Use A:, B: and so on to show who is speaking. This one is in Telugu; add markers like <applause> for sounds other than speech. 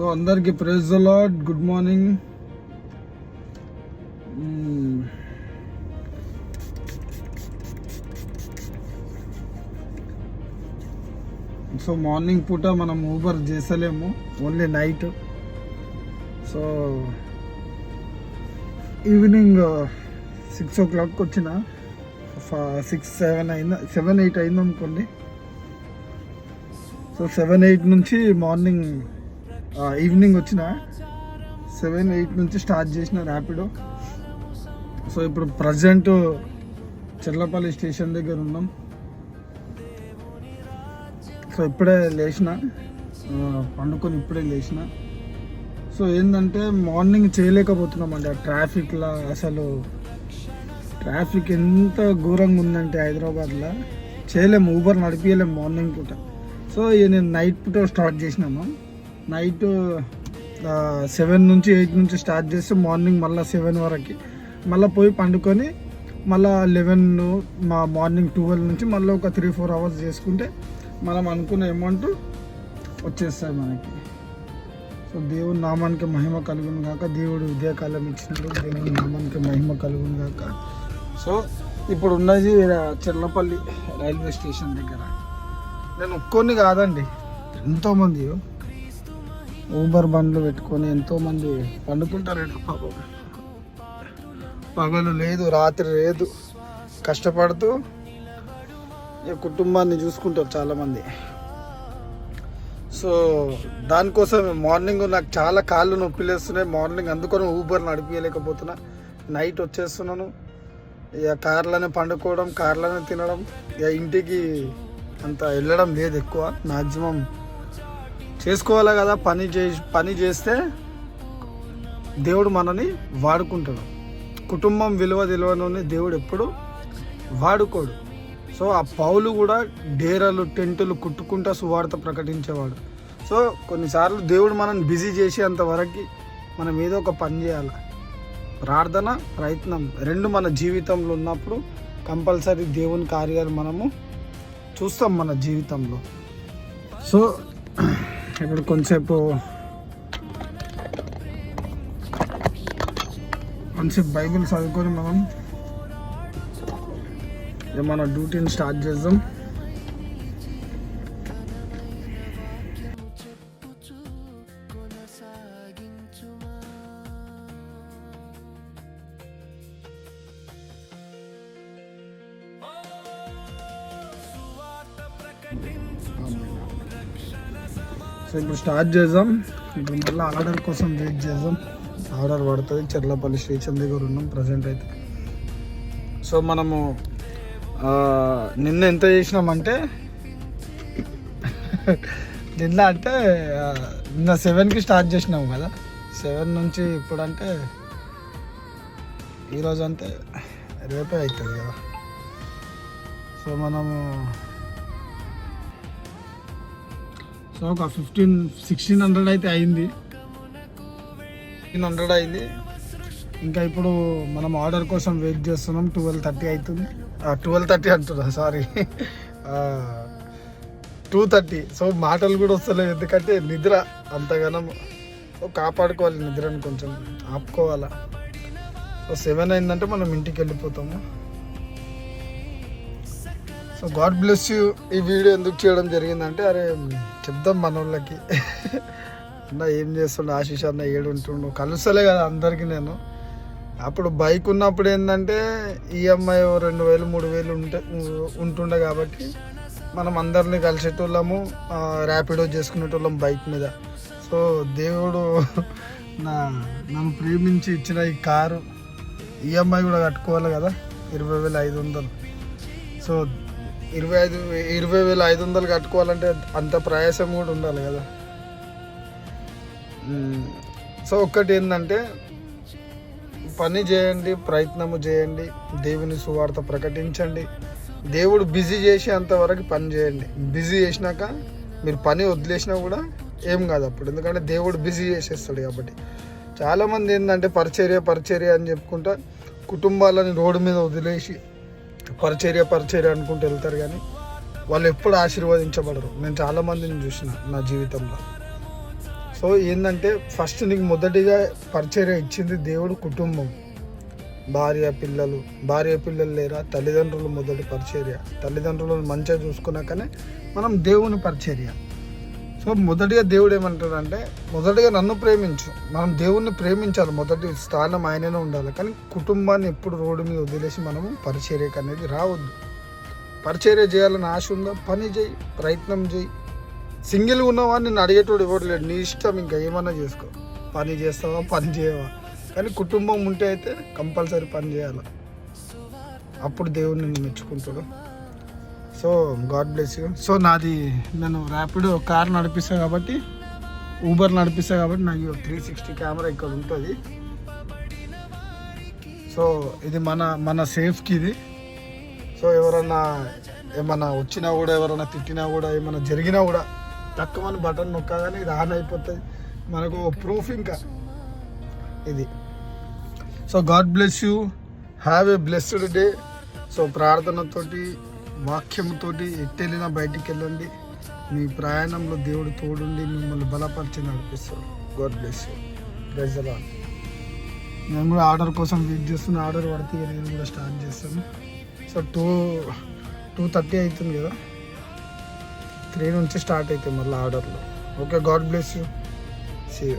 A: సో అందరికి praise lord good morning. So morning పూట మనం Uber చేసలేము only night. So evening six o'clock వచ్చిన సిక్స్ సెవెన్ అయిందా సెవెన్ ఎయిట్ అయింది అనుకోండి సో సెవెన్ ఎయిట్ నుంచి మార్నింగ్ ఈవినింగ్ వచ్చిన సెవెన్ ఎయిట్ నుంచి స్టార్ట్ చేసిన ర్యాపిడో సో ఇప్పుడు ప్రజెంట్ చెర్లపల్లి స్టేషన్ దగ్గర ఉన్నాం. సో ఇప్పుడే లేచిన. పండుకొని ఇప్పుడే లేచిన. సో ఏంటంటే మార్నింగ్ చేయలేకపోతున్నాం అండి ఆ ట్రాఫిక్లో అసలు. ట్రాఫిక్ ఎంత ఘోరంగా ఉందంటే హైదరాబాద్లో. చేయలేము ఊబర్ నడిపించలేము మార్నింగ్ పూట. సో నేను నైట్ పూట స్టార్ట్ చేసినాము. నైట్ సెవెన్ నుంచి ఎయిట్ నుంచి స్టార్ట్ చేస్తే మార్నింగ్ మళ్ళీ సెవెన్ వరకు. మళ్ళీ పోయి పండుకొని మళ్ళీ లెవెన్ మా మార్నింగ్ ట్వెల్వ్ నుంచి మళ్ళీ ఒక త్రీ ఫోర్ అవర్స్ చేసుకుంటే మనం అనుకున్న అమౌంట్ వచ్చేస్తాయి మనకి. సో దేవుడు నామానికి మహిమ కలుగును కాక దేవుడు ఉదయకాలం ఇచ్చినాడు. దేవుని నామానికి మహిమ కలుగును కాక సో ఇప్పుడు ఉన్నది చెర్లపల్లి రైల్వే స్టేషన్ దగ్గర. నేను ఒక్కొని కాదండి ఎంతోమంది ఊబర్ బండ్లు పెట్టుకొని ఎంతోమంది పండుకుంటారండి పాపం పగలు లేదు రాత్రి లేదు. కష్టపడుతూ కుటుంబాన్ని చూసుకుంటారు చాలామంది. సో దానికోసం మార్నింగ్ నాకు చాలా కాళ్ళు నొప్పిలేస్తున్నాయి మార్నింగ్ అందుకని ఊబర్ నడిపించలేకపోతున్నా నైట్ వచ్చేస్తున్నాను. ఇక కార్లోనే పండుకోవడం కార్లోనే తినడం. ఇక ఇంటికి అంత వెళ్ళడం లేదు ఎక్కువ. మ్యాక్సిమం చేసుకోవాలి కదా? పని చే పని చేస్తే దేవుడు మనని వాడుకుంటాడు. కుటుంబం విలువ తెలియని దేవుడు ఎప్పుడు వాడుకోడు. సో ఆ పౌలు కూడా డేరాలు టెంటులు కుట్టుకుంటా సువార్త ప్రకటించేవాడు. సో కొన్నిసార్లు దేవుడు మనల్ని బిజీ చేసేంత వరకు మనం ఏదో ఒక పని చేయాలి. ప్రార్థన ప్రయత్నం రెండు మన జీవితంలో ఉన్నప్పుడు కంపల్సరీ దేవుని కార్యాలు మనము చూస్తాం మన జీవితంలో. సో ఇప్పుడు కొంచెంసేపు కొంచెంసేపు బైబిల్ చదువుకొని మనం ఇక మన డ్యూటీని స్టార్ట్ చేద్దాం. సో ఇప్పుడు స్టార్ట్ చేద్దాం. ఇప్పుడు మళ్ళీ ఆర్డర్ కోసం వెయిట్ చేద్దాం. ఆర్డర్ పడుతుంది. చెర్లపల్లి స్టేషన్ దగ్గర ఉన్నాం. ప్రజెంట్ అయితే. సో మనము నిన్న ఎంత చేసినామంటే నిన్న అంటే నిన్న సెవెన్కి స్టార్ట్ చేసినాం కదా. సెవెన్ నుంచి ఇప్పుడు అంటే ఈరోజు అంటే రేపే అవుతుంది కదా. సో మనము సో ఒక ఫిఫ్టీన్ సిక్స్టీన్ హండ్రెడ్ అయితే అయింది. ఫిఫ్టీన్ హండ్రెడ్ అయింది. ఇంకా ఇప్పుడు మనం ఆర్డర్ కోసం వెయిట్ చేస్తున్నాం. ట్వెల్వ్ థర్టీ అవుతుంది. ట్వెల్వ్ థర్టీ అంటున్నా సారీ టూ థర్టీ సో మాటలు కూడా వస్తలేవు ఎందుకంటే నిద్ర అంతగానం కాపాడుకోవాలి నిద్రని కొంచెం ఆపుకోవాలా. సో సెవెన్ అయిందంటే మనం ఇంటికి వెళ్ళిపోతాము. సో గాడ్ బ్లెస్ యూ ఈ వీడియో ఎందుకు చేయడం జరిగిందంటే అరే చెప్దాం మన వాళ్ళకి అన్న ఏం చేస్తుండే? ఆశీష్ అన్న ఏడు ఉంటుండు కలుస్తలే కదా అందరికీ నేను. అప్పుడు బైక్ ఉన్నప్పుడు ఏంటంటే ఈఎంఐ రెండు వేలు మూడు వేలు ఉంటే ఉంటుండే కాబట్టి మనం అందరినీ కలిసేటోళ్ళము ర్యాపిడో చేసుకునేటోళ్ళం బైక్ మీద. సో దేవుడు <laughs> నా నన్ను ప్రేమించి ఇచ్చిన ఈ కారు ఈఎంఐ కూడా కట్టుకోవాలి కదా. ఇరవై వేల ఐదు వందలు. సో ఇరవై ఐదు ఇరవై వేల ఐదు వందలు కట్టుకోవాలంటే అంత ప్రయాసం కూడా ఉండాలి కదా. సో ఒక్కటి ఏంటంటే పని చేయండి ప్రయత్నము చేయండి దేవుని సువార్త ప్రకటించండి. దేవుడు బిజీ చేసేంత వరకు పని చేయండి. బిజీ చేసినాక మీరు పని వదిలేసినా కూడా ఏం కాదు అప్పుడు. ఎందుకంటే దేవుడు బిజీ చేసేస్తాడు కాబట్టి. చాలామంది ఏంటంటే పరిచర్య పరిచర్య అని చెప్పుకుంటా కుటుంబాలని రోడ్డు మీద వదిలేసి పరిచర్య పరిచర్య అనుకుంటూ వెళ్తారు కానీ వాళ్ళు ఎప్పుడు ఆశీర్వదించబడరు. నేను చాలా మందిని చూసిన నా జీవితంలో. సో ఏంటంటే ఫస్ట్ నీకు మొదటిగా పరిచర్య ఇచ్చింది దేవుడు కుటుంబం. భార్య పిల్లలు. భార్య పిల్లలు లేరా? తల్లిదండ్రులు మొదటి పరిచర్య. తల్లిదండ్రులను మంచిగా చూసుకున్నాకనే మనం దేవుని పరిచర్య. సో మొదటిగా దేవుడు ఏమంటాడంటే మొదటిగా నన్ను ప్రేమించు. మనం దేవుణ్ణి ప్రేమించాలి. మొదటి స్థానం ఆయననే ఉండాలి. కానీ కుటుంబాన్ని ఎప్పుడు రోడ్డు మీద వదిలేసి మనము పరిచర్యకు అనేది రావద్దు. పరిచర్య చేయాలని ఆశ ఉందా? పని చేయి. ప్రయత్నం చేయి. సింగిల్ ఉన్నవా నేను అడిగేటోడు ఎవరు లేడు. నీ ఇష్టం ఇంకా ఏమన్నా చేసుకో. పని చేస్తావా? పని చేయవా? కానీ కుటుంబం ఉంటే అయితే కంపల్సరీ పని చేయాలి. అప్పుడు దేవుడిని మెచ్చుకుంటాడు. So god bless you. So నాది నేను ర్యాపిడో కార్ నడిపిస్తాను కాబట్టి ఊబర్ నడిపిస్తా కాబట్టి నాకు త్రీ సిక్స్టీ కెమెరా ఇక్కడ ఉంటుంది. సో ఇది మన మన సేఫ్కి ఇది. సో ఎవరన్నా ఏమన్నా వచ్చినా కూడా ఎవరైనా తిట్టినా కూడా ఏమన్నా జరిగినా కూడా తక్కువ బటన్ నొక్కగానే ఇది ఆన్ అయిపోతుంది. మనకు ప్రూఫ్ ఇంకా ఇది. So god bless you. Have a blessed day. So ప్రార్థనతోటి వాక్యంతోటి ఎట్టెళ్ళినా బయటికి వెళ్ళండి మీ ప్రయాణంలో దేవుడు తోడుండి మిమ్మల్ని బలపరిచి నడిపిస్తాడు. God bless you. ప్రజలా నేను కూడా ఆర్డర్ కోసం వెయిట్ చేస్తున్న. ఆర్డర్ పడితే నేను కూడా స్టార్ట్ చేస్తాను. సో టూ టూ థర్టీ అవుతుంది కదా? త్రీ నుంచి స్టార్ట్ అవుతాయి మళ్ళీ ఆర్డర్లో. Okay god bless you. See you